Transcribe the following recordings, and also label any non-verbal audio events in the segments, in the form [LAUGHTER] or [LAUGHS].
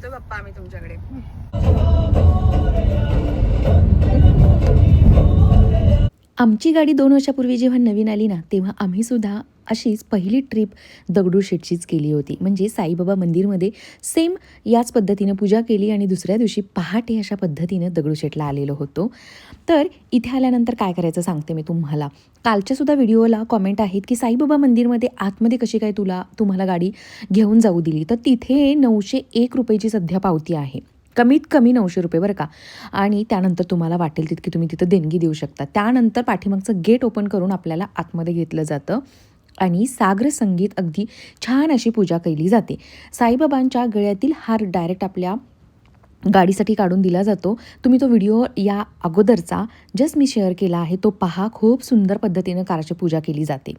येतो बाप्पा आम्ही तुमच्याकडे. आमची गाडी दोन वर्षापूर्वी जेव्हा नवीन आली ना तेव्हा आम्ही सुद्धा अशीच पहिली ट्रिप दगडूशेठचीच केली होती. म्हणजे साईबाबा मंदिरमध्ये सेम याच पद्धतीनं पूजा केली आणि दुसऱ्या दिवशी पहाटे अशा पद्धतीनं दगडूशेठला आलेलो होतो. तर इथे आल्यानंतर काय करायचं सांगते मी तुम्हाला. कालच्यासुद्धा व्हिडिओला कॉमेंट आहेत की साईबाबा मंदिरमध्ये आतमध्ये कशी काय तुला तुम्हाला गाडी घेऊन जाऊ दिली? तर तिथे नऊशे एक रुपयाची सध्या पावती आहे. कमीत कमी नऊशे रुपये बरं का. आणि त्यानंतर तुम्हाला वाटेल तितकी तुम्ही तिथं देणगी देऊ शकता. त्यानंतर पाठीमागचं गेट ओपन करून आपल्याला आतमध्ये घेतलं जातं. आणि सागर संगीत अगदी छान अशी पूजा केली जाते. साईबाबांच्या गळ्यातील हार डायरेक्ट आपल्या गाडीसाठी काढून दिला जातो. तुम्ही तो व्हिडिओ या अगोदरचा जस्ट मी शेअर केला आहे तो पहा. खूप सुंदर पद्धतीनं कारची पूजा केली जाते.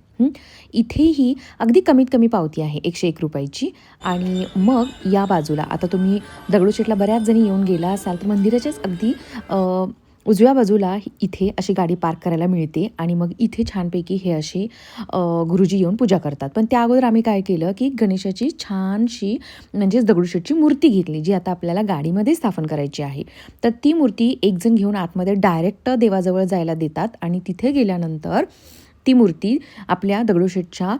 इथेही अगदी कमीत कमी पावती आहे एकशे एक रुपयाची. आणि मग या बाजूला आता तुम्ही दगडूशेठला बऱ्याच जणी येऊन गेला असाल तर मंदिराच्याच अगदी उजव्या बाजूला इथे अशी गाडी पार्क करायला मिळते आणि मग इथे छानपैकी हे असे गुरुजी येऊन पूजा करतात. पण त्या अगोदर आम्ही काय केलं की गणेशाची छानशी म्हणजेच दगडूशेठची मूर्ती घेतली जी आता आपल्याला गाडीमध्ये स्थापन करायची आहे. तर ती मूर्ती एकजण घेऊन आतमध्ये डायरेक्ट देवाजवळ जायला देतात आणि तिथे गेल्यानंतर ती मूर्ती आपल्या दगडूशेठच्या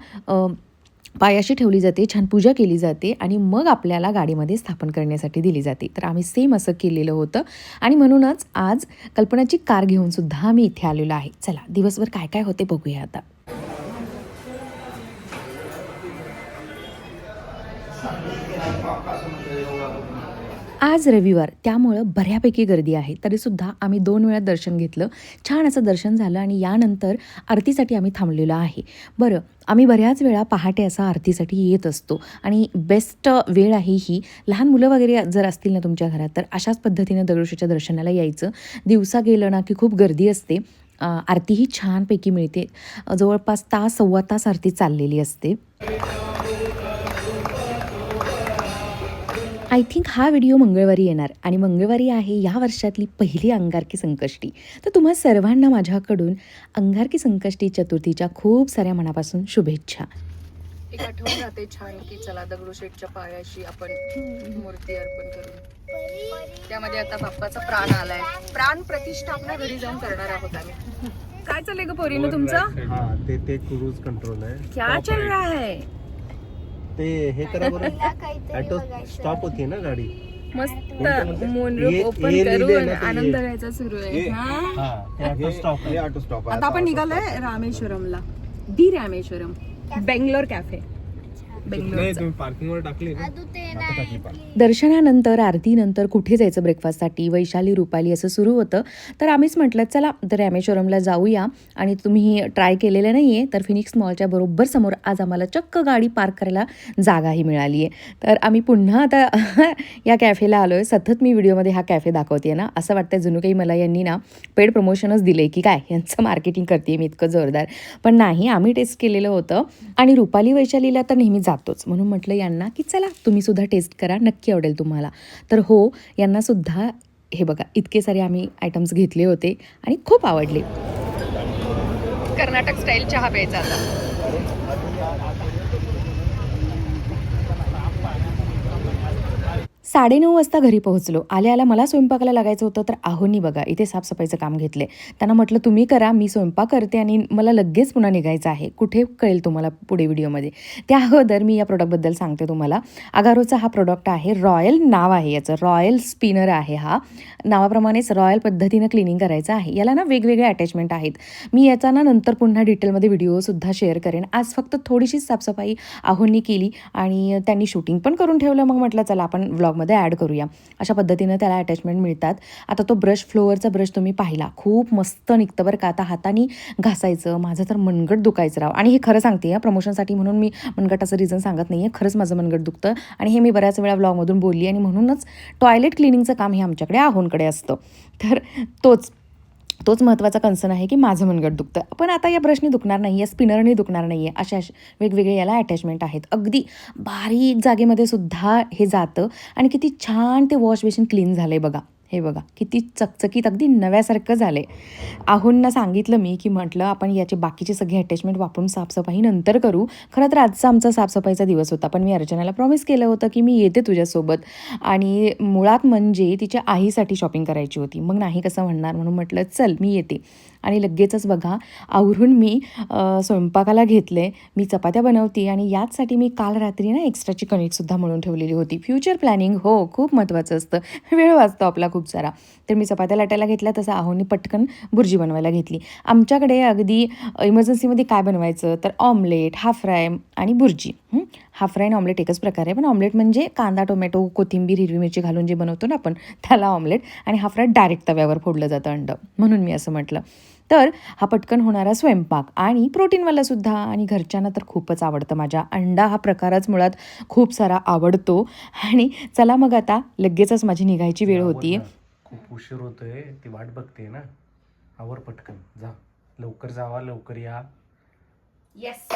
पायाशी ठेवली जाते छान पूजा केली जाते आणि मग आपल्याला गाडीमध्ये स्थापन करण्यासाठी दिली जाते. तर आम्ही सेम असं केलेलं होतं. आणि म्हणूनच आज कल्पनाची कार घेऊन सुद्धा आम्ही इथे आलेलो आहे. चला दिवसभर काय काय होते बघूया आता. आज रविवार त्यामुळं बऱ्यापैकी गर्दी आहे. तरीसुद्धा आम्ही दोन वेळा दर्शन घेतलं. छान असं दर्शन झालं आणि यानंतर आरतीसाठी आम्ही थांबलेलो आहे. बरं आम्ही बऱ्याच वेळा पहाटे असा आरतीसाठी येत असतो आणि बेस्ट वेळ आहे ही. लहान मुलं वगैरे जर असतील ना तुमच्या घरात तर अशाच पद्धतीनं दगडूशेच्या दर्शनाला यायचं. दिवसा गेलं ना की खूप गर्दी असते. आरतीही छानपैकी मिळते. जवळपास तास सव्वा तास आरती चाललेली असते. आय थिंक हा व्हिडिओ मंगळवारी येणार. आणि मंगळवारी आहे या वर्षातली पहिली अंगारकी संकष्टी. तर तुम्हा सर्वांना माझ्याकडून अंगारकी संकष्टी चतुर्थीच्या खूप साऱ्या मनापासून शुभेच्छा. एक आठवण राहते छान की चला दगडूशेठच्या पायाशी आपण मूर्ती अर्पण करू त्यामध्ये आता बाप्पाचा प्राण आलाय. प्राण प्रतिष्ठापना घरी जाऊन करणार आहोत आम्ही. काय चाललंय ग पोरीनं तुमचं? हा ते ते क्रूज कंट्रोल आहे. क्या चल रहा है? ते हे करा बरं. ऑटो स्टॉप होती ना गाडी. मस्त मोनरूप ओपन करून आनंद. घ्यायचा सुरू आहे. ये. हा? हा ते ऑटो स्टॉप आहे. ऑटो स्टॉप आता आपण निघालोय रामेश्वरमला. दी रामेश्वरम बेंगलोर कॅफे बेंगलोर तुम्ही पार्किंग वर टाकली ना आता टाकली पार्क. दर्शनानंतर आरतीनंतर कुठे जायचं ब्रेकफास्टसाठी वैशाली रुपाली असं सुरू होतं. तर आम्हीच म्हटलं चला तर रामेश्वरमला जाऊया. आणि तुम्ही ट्राय केलेलं नाही आहे तर फिनिक्स मॉलच्या बरोबर समोर आज आम्हाला चक्क गाडी पार्क करायला जागाही मिळाली आहे तर आम्ही पुन्हा आता [LAUGHS] या कॅफेला आलो आहे सतत मी व्हिडिओमध्ये हा कॅफे दाखवते ना. असं वाटतं जणू काही मला यांनी ना पेड प्रमोशनच दिलं आहे की काय? यांचं मार्केटिंग करते मी इतकं जोरदार. पण नाही आम्ही टेस्ट केलेलं होतं. आणि रुपाली वैशालीला तर नेहमी जातोच म्हणून म्हटलं यांना की चला तुम्ही सुद्धा टेस्ट करा नक्की आवडेल तुम्हाला. तर हो यांनासुद्धा हे बघा इतके सारे आम्ही आयटम्स घेतले होते आणि खूप आवडले. कर्नाटक स्टाईल चहा प्यायचा आता. साडेनऊ वाजता घरी पोहोचलो. आल्या आल्या मला स्वयंपाकाला लागायचं होतं तर आहोनी बघा इथे साफसफाईचं काम घेतले त्यांना म्हटलं तुम्ही करा मी स्वयंपाक करते आणि मला लगेच पुन्हा निघायचं आहे. कुठे कळेल तुम्हाला पुढे व्हिडिओमध्ये? त्या अगोदर मी या प्रोडक्टबद्दल सांगते तुम्हाला. अगारोचा हा प्रोडक्ट आहे रॉयल नाव आहे याचं. रॉयल स्पिनर आहे हा. नावाप्रमाणेच रॉयल पद्धतीनं क्लिनिंग करायचं आहे. याला ना वेगवेगळे अटॅचमेंट आहेत. मी याचा ना नंतर पुन्हा डिटेलमध्ये व्हिडिओसुद्धा शेअर करेन. आज फक्त थोडीशी साफसफाई आहोंनी केली आणि त्यांनी शूटिंग पण करून ठेवलं. मग म्हटलं चला आपण व्लॉगमध्ये ॲड करूया. अशा पद्धतीनं त्याला अटॅचमेंट मिळतात. आता तो ब्रश फ्लोअरचा ब्रश तुम्ही पाहिला. खूप मस्त निघतं बरं का. आता हाताने घासायचं माझं तर मनगट दुखायचं राव. आणि हे खरं सांगते प्रमोशनसाठी म्हणून मी मनगटाचं रिझन सांगत नाही आहे खरंच माझं मनगट दुखतं. आणि हे मी बऱ्याच वेळा व्लॉगमधून बोलली आणि म्हणूनच टॉयलेट क्लिनिंगचं काम हे आमच्याकडे आहोंकडे असतं. तर तोच. तोच महत्त्वाचा कन्सर्न आहे की माझं मनगट दुखतं पण आता या ब्रशने दुखणार नाही आहे स्पिनरने दुखणार नाही आहे अशा अशा वेगवेगळे याला अटॅचमेंट आहेत. अगदी बारीक जागेमध्ये सुद्धा हे जातं आणि किती छान ते वॉश बेसिन क्लीन झालं आहे बघा. हे बघा किती चकचकीत अगदी नव्यासारखं झालं आहे आहोंना सांगितलं मी की म्हटलं आपण याचे बाकीचे सगळे अटॅचमेंट वापरून साफसफाई नंतर करू. खरं तर आजचा आमचा साफसफाईचा दिवस होता पण मी अर्चनाला प्रॉमिस केलं होतं की मी येते तुझ्यासोबत. आणि मुळात म्हणजे तिच्या आईसाठी शॉपिंग करायची होती. मग नाही कसं म्हणणार म्हणून म्हटलं चल मी येते. आणि लगेचच बघा आवरून मी स्वयंपाकाला घेतले मी चपात्या बनवते आणि याचसाठी मी काल रात्री ना एक्स्ट्राची कणिकसुद्धा म्हणून ठेवलेली होती. फ्युचर प्लॅनिंग हो खूप महत्त्वाचं असतं. वेळ वाचतो आपला खूप. खूप सारा. तर मी चपात्या लाटायला घेतल्या तसं आहोनी पटकन भुर्जी बनवायला घेतली. आमच्याकडे अगदी इमर्जन्सीमध्ये काय बनवायचं? तर ऑमलेट हाफ फ्राय आणि भुर्जी हाफ फ्राय आणि ऑमलेट एकच प्रकार आहे. पण ऑमलेट म्हणजे कांदा टोमॅटो कोथिंबीर हिरवी मिरची घालून जे बनवतो ना आपण त्याला ऑमलेट आणि हाफ फ्राय डायरेक्ट तव्यावर फोडलं जातं अंड. म्हणून मी असं म्हटलं. तर हा पटकन होणारा स्वयंपाक आणि प्रोटीनवाला सुद्धा. आणि घरच्यांना तर खूपच आवडतं. माझ्या अंडा हा प्रकारच मुळात खूप सारा आवडतो. आणि चला मग आता लगेचच माझी निघायची वेळ होती. खूप उशीर होतोय. ती वाट बघते ना. आवर पटकन. जा. लवकर जावा लवकर या. Yes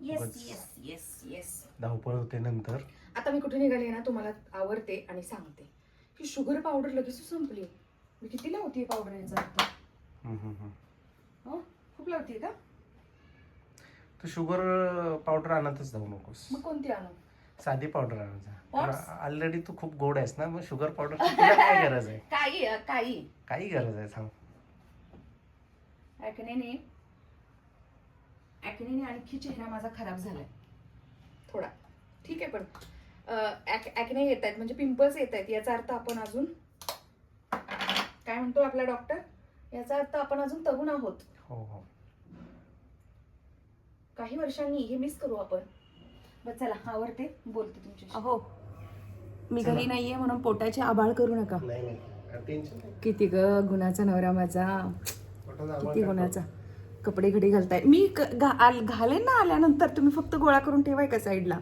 yes. Yes yes yes धावपळ होते नंतर. आता मी कुठे निघाली ना तुम्हाला आवडते आणि सांगते. की शुगर पावडर लगेच संपली. मी किती लावते पावडर याचा हो? खूप लावते का? तू शुगर पावडर आणतच जाऊ नकोस. मग कोणती आणू? साधी पावडर आणत? जा. ऑलरेडी तू खूप गोड आहेस ना मग शुगर पावडर [LAUGHS] काय गरज आहे? काही काही. काही गरज आहे सांग ॲक्नेने ॲक्नेने आणखी चेहरा माझा खराब झालाय. थोडा. ठीक आहे पण ॲक्ने येत आहेत म्हणजे पिंपल्स येत आहेत याचा अर्थ आपण अजून काय म्हणतो आपला डॉक्टर? याचा अर्थ आपण अजून तरुण आहोत. हो हो. काही वर्षांनी हे मिस करू आपण. चला आवडते बोलते तुमच्याशी. अहो मी घरी नाहीये म्हणून पोटाचे आबाळ करू नका. नाही नाही. टेन्शन किती ग गुणाचा नवरा माझा. किती गुणाचा. कपडे घडी घालताय. मी क- घा- आल- घालेन ना आल्यानंतर तुम्ही फक्त गोळा करून ठेवाय का साईडला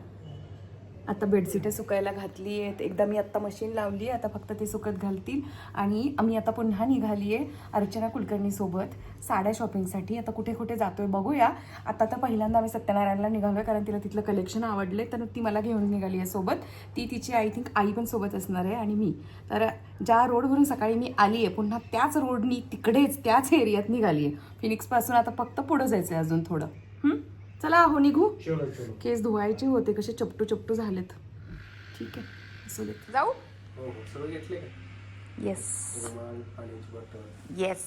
आता बेडशीटं सुकायला घातली आहेत एकदा मी आत्ता मशीन लावली आहे आता फक्त ते सुकत घालतील. आणि आम्ही आता पुन्हा निघाली आहे अर्चना कुलकर्णीसोबत साड्या शॉपिंगसाठी आता कुठे कुठे जातोय बघूया. आता तर पहिल्यांदा आम्ही सत्यनारायणला निघालो आहे कारण तिला तिथलं कलेक्शन आवडले तर ती मला घेऊन निघाली आहे सोबत. ती तिची आय थिंक आई पण सोबत असणार आहे आणि मी. तर ज्या रोडवरून सकाळी मी आली आहे पुन्हा त्याच रोडनी तिकडेच त्याच एरियात निघाली आहे फिनिक्सपासून आता फक्त पुढं जायचं आहे अजून थोडं. हं? चला हो निघू. चलो चलो. केस धुवायचे होते कसे चपटू चपटू झालेत. ठीक आहे असू जाऊ. हो हो येस येस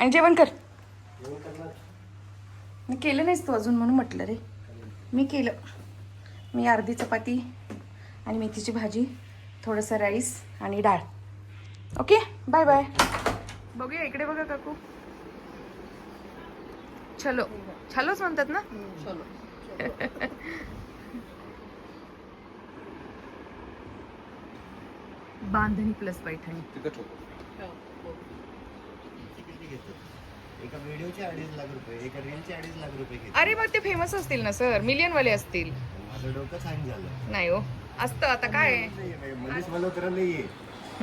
आणि जेवण कर. मी केलं नाहीस तू अजून म्हणून म्हटलं रे. मी केलं. मी अर्धी चपाती आणि मेथीची भाजी थोडंसं राईस आणि डाळ. ओके? Bye bye. बघूया इकडे बघा काकू. चलो. छलोच म्हणतात ना? बांधणी प्लस पैठणी. एका व्हिडिओचे अडीच लाख रुपये एका रीलचे अडीच लाख रुपये अरे मग ते फेमस असतील ना सर मिलियन वाले असतील. माझं डोकं सांग झालं. नाही हो. असतं आता काय मनीष मल्होत्रा नाही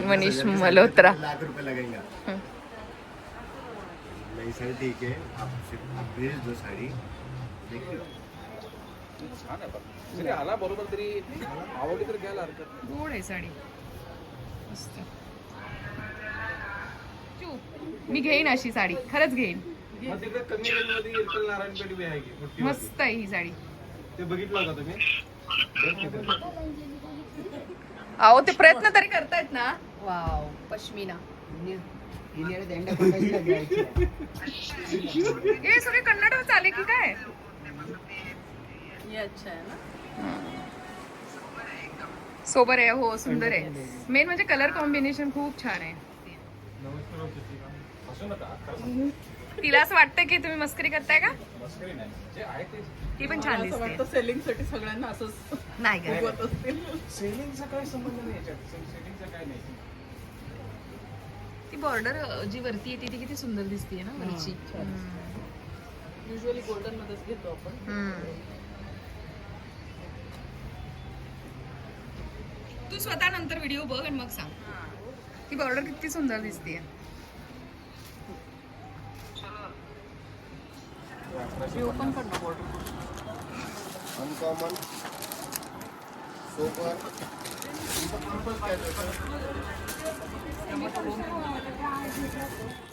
मनीष मल्होत्रा. लाख रुपये लगेगा हं. नहीं सर ठीक है आप सिर्फ आप भेज दो साड़ी. देखिए जरी आला बरोबर तरी आवडली तर घ्यायला हरकत नाही. गोड आहे साडी. मस्त. चू, मी घेईन अशी साडी. खरंच घेईन. मग तिकडे कमी रेंजमध्ये इरकल नारायण पेठ बी आहे की मोठी वाली. मस्त आहे ही साडी. ते बघितलं का तुम्ही? बघ. अहो ते प्रयत्न तरी करतायत ना. वाव पश्मिना. हे सगळे कन्नड चाले की काय? सोबर आहे हो सुंदर आहे. मेन म्हणजे कलर कॉम्बिनेशन खूप छान आहे. तिला असं वाटतंय की तुम्ही मस्करी करताय का? मस्करी नाही जे आहे ते पण छान दिसते. सेलिंगसाठी सगळ्यांना असंच नाही का? सेलिंगचा काय संबंध नाही याच्यात. सेलिंगचा काय नाही. ती बॉर्डर जी वरती येते ती किती सुंदर दिसते ना वरची. युजली गोल्डन मध्येच घेतो आपण. तू स्वतः नंतर व्हिडिओ बघ आणि मग सांग. ती बॉर्डर किती सुंदर दिसते ओपन कर ना बॉर्डर अनकॉमन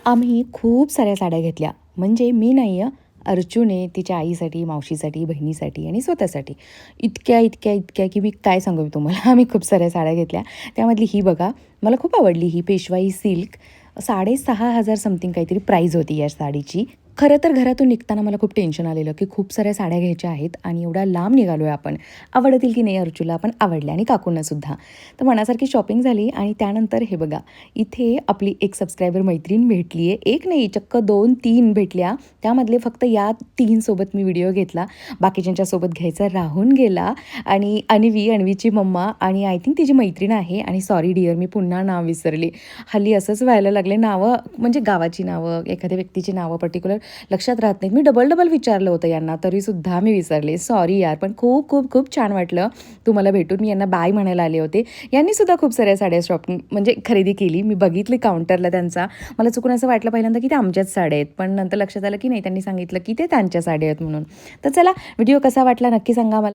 आम्ही खूप साऱ्या साड्या घेतल्या. म्हणजे मी नाही आहे अर्जुने तिच्या आईसाठी मावशीसाठी बहिणीसाठी आणि स्वतःसाठी. इतक्या इतक्या इतक्या की मी काय सांगू तुम्हाला? [LAUGHS] आम्ही खूप साऱ्या साड्या घेतल्या. त्यामधली ही बघा मला खूप आवडली ही पेशवाई सिल्क. साडेसहा हजार समथिंग काहीतरी प्राईज होती या साडीची. खरं तर घरातून निघताना मला खूप टेन्शन आलेलं की खूप साऱ्या साड्या घ्यायच्या आहेत आणि एवढ्या लांब निघालो आहे आपण. आवडतील की नाही अर्चूला? पण आवडल्या आणि काकूंना सुद्धा. तर मनासारखी शॉपिंग झाली आणि त्यानंतर हे बघा इथे आपली एक सबस्क्रायबर मैत्रीण भेटली आहे एक नाही चक्क दोन तीन भेटल्या. त्यामधले फक्त या तीनसोबत मी व्हिडिओ घेतला. बाकीच्यांच्यासोबत घ्यायचा राहून गेला. आणि अनवी अनवीची मम्मा आणि आय थिंक तिची मैत्रीण आहे. आणि सॉरी डिअर मी पुन्हा नाव विसरले. हल्ली असंच व्हायला लागले नावं म्हणजे गावाची नावं एखाद्या व्यक्तीची नावं पर्टिक्युलर लक्षात राहत नाही. मी डबल डबल विचारलं होतं यांना तरीसुद्धा मी विसरले. सॉरी यार पण खूप खूप खूप छान वाटलं. तुम्हाला भेटून मी यांना बाय म्हणायला आले होते. यांनीसुद्धा खूप साऱ्या साड्या शॉपिंग म्हणजे खरेदी केली. मी बघितली काउंटरला त्यांचा. मला चुकून असं वाटलं पहिल्यांदा की ते आमच्याच साड्या आहेत. पण नंतर लक्षात आलं की नाही त्यांनी सांगितलं की ते त्यांच्या साड्या आहेत म्हणून. तर चला व्हिडिओ कसा वाटला नक्की सांगा मला